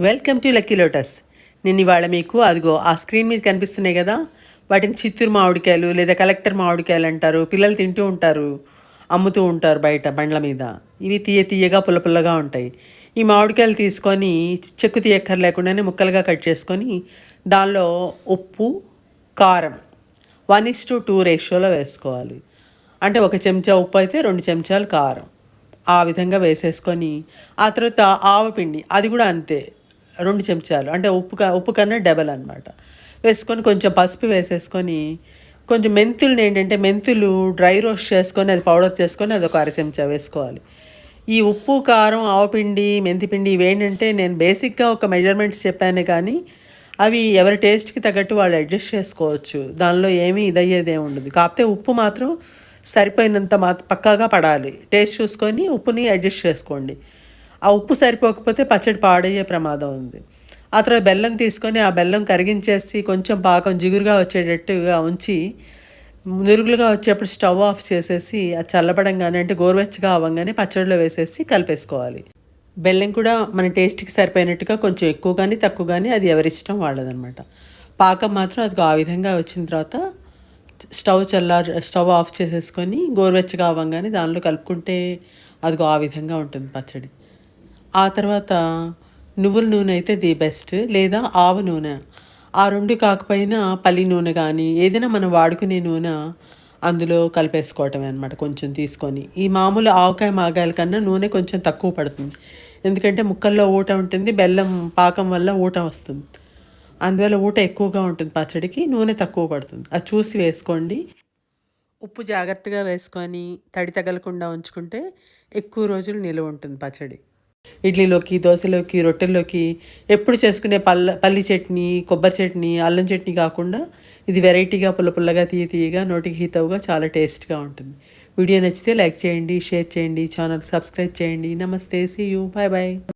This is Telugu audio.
వెల్కమ్ టు లక్కీ లోటస్ నేను ఇవాళ మీకు అదిగో ఆ స్క్రీన్ మీద కనిపిస్తున్నాయి కదా? వాటిని చిత్తూరు మామిడికాయలు లేదా కలెక్టర్ మామిడికాయలు అంటారు పిల్లలు తింటూ ఉంటారు అమ్ముతూ ఉంటారు బయట బండ్ల మీద. ఇవి తీయ తీయగా పుల్ల పుల్లగా ఉంటాయి. ఈ మామిడికాయలు తీసుకొని చెక్కు తీయక్కర్ లేకుండానే ముక్కలుగా కట్ చేసుకొని దానిలో ఉప్పు కారం వన్ ఇస్ టు టూ రేషియోలో వేసుకోవాలి. అంటే ఒక చెంచా ఉప్పు అయితే రెండు చెంచాలు కారం. ఆ విధంగా వేసేసుకొని ఆ తర్వాత ఆవపిండి అది కూడా అంతే. రెండు చెంచాలు అంటే ఉప్పు ఉప్పు కన్నా డబల్ అనమాట వేసుకొని కొంచెం పసుపు వేసేసుకొని కొంచెం మెంతులు ఏంటంటే మెంతులు డ్రై రోస్ట్ చేసుకొని అది పౌడర్ చేసుకొని అది ఒక అర చెంచా వేసుకోవాలి. ఈ ఉప్పు కారం ఆవపిండి మెంతిపిండి ఇవేంటంటే నేను బేసిక్గా ఒక మెజర్మెంట్స్ చెప్పాను కానీ అవి ఎవరి టేస్ట్కి తగ్గట్టు వాళ్ళు అడ్జస్ట్ చేసుకోవచ్చు. దానిలో ఏమీ ఇదయ్యేదే ఏమి ఉండదు. కాకపోతే ఉప్పు మాత్రం సరిపోయినంత మా పక్కాగా పడాలి. టేస్ట్ చూసుకొని ఉప్పుని అడ్జస్ట్ చేసుకోండి. ఆ ఉప్పు సరిపోకపోతే పచ్చడి పాడయ్యే ప్రమాదం ఉంది. ఆ తర్వాత బెల్లం తీసుకొని ఆ బెల్లం కరిగించేసి కొంచెం పాకం జిగురుగా వచ్చేటట్టుగా ఉంచి నురుగులుగా వచ్చేప్పుడు స్టవ్ ఆఫ్ చేసేసి అది చల్లబడంగానే అంటే గోరువెచ్చగా అవ్వగానే పచ్చడిలో వేసేసి కలిపేసుకోవాలి. బెల్లం కూడా మన టేస్ట్కి సరిపోయినట్టుగా కొంచెం ఎక్కువ కానీ తక్కువ కానీ అది ఎవరిష్టం వాళ్ళదనమాట. పాకం మాత్రం అది ఆ విధంగా వచ్చిన తర్వాత స్టవ్ చల్లారు స్టవ్ ఆఫ్ చేసేసుకొని గోరువెచ్చగా అవ్వగానే దానిలో కలుపుకుంటే అదిగో ఆ విధంగా ఉంటుంది పచ్చడి. ఆ తర్వాత నువ్వుల నూనె అయితే ది బెస్ట్ లేదా ఆవ నూనె. ఆ రెండు కాకపోయినా పల్లి నూనె కానీ ఏదైనా మనం వాడుకునే నూనె అందులో కలిపేసుకోవటమే అనమాట కొంచెం తీసుకొని. ఈ మామూలు ఆవకాయ మాగాయల కన్నా నూనె కొంచెం తక్కువ పడుతుంది. ఎందుకంటే ముక్కల్లో ఊట ఉంటుంది బెల్లం పాకం వల్ల ఊట వస్తుంది. అందువల్ల ఊట ఎక్కువగా ఉంటుంది పచ్చడికి నూనె తక్కువ పడుతుంది. అది చూసి వేసుకోండి. ఉప్పు జాగ్రత్తగా వేసుకొని తడి తగలకుండా ఉంచుకుంటే ఎక్కువ రోజులు నిలువ ఉంటుంది పచ్చడి. ఇడ్లీలోకి దోశలోకి రొట్టెల్లోకి ఎప్పుడు చేసుకునే పల్ల పల్లి చట్నీ కొబ్బరి చట్నీ అల్లం చట్నీ కాకుండా ఇది వెరైటీగా పుల్ల పుల్లగా తీయ తీయగా నోటికి హితవుగా చాలా టేస్ట్గా ఉంటుంది. వీడియో నచ్చితే లైక్ చేయండి షేర్ చేయండి ఛానల్ సబ్స్క్రైబ్ చేయండి. నమస్తే సీ యూ బాయ్ బాయ్